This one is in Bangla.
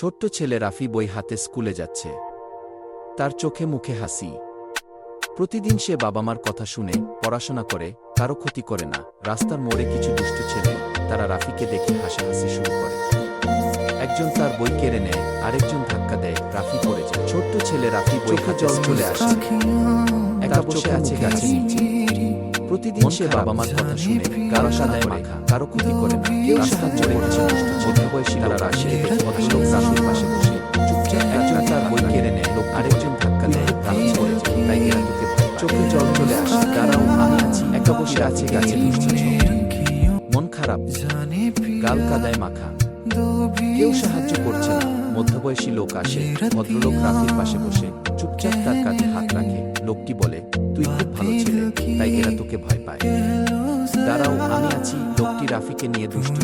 ছোট্ট ছেলে রাফি বই হাতে স্কুলে যাচ্ছে। তার চোখে মুখে হাসি। প্রতিদিন সে বাবা মার কথা শুনে পড়াশোনা করে কারও ক্ষতি করে না। রাস্তার মোড়ে কিছু দুষ্টু ছেলে তারা রাফিকে দেখে হাসাহাসি শুরু করে। একজন তার বই কেড়ে নেয় আরেকজন ধাক্কা দেয় রাফি পড়ে যায়। ছোট্ট ছেলে রাফি বই হাতে চলে আসে। একা বসে আছে গাছের নিচে। প্রতিদিন সে বাবা মার কথা শুনে কারও সাদায় মাখা কারও ক্ষতি করে না। কেউ সাহায্য করেছে মধ্যবয়সী তারা রাশিকে একা আছে গাছে মন খারাপ, গাল কাদায় মাখা। কেউ সাহায্য করছে মধ্যবয়সী লোক আসে, ভদ্রলোক রাফির পাশে বসে, চুপচাপ তার কাঁধে হাত রাখে। লোকটি বলে, তুই খুব ভালো ছেলে, তাই এরা তোকে ভয় পায়। দাঁড়াও, আমি আছি। লোকটি রাফিকে নিয়ে দুষ্টু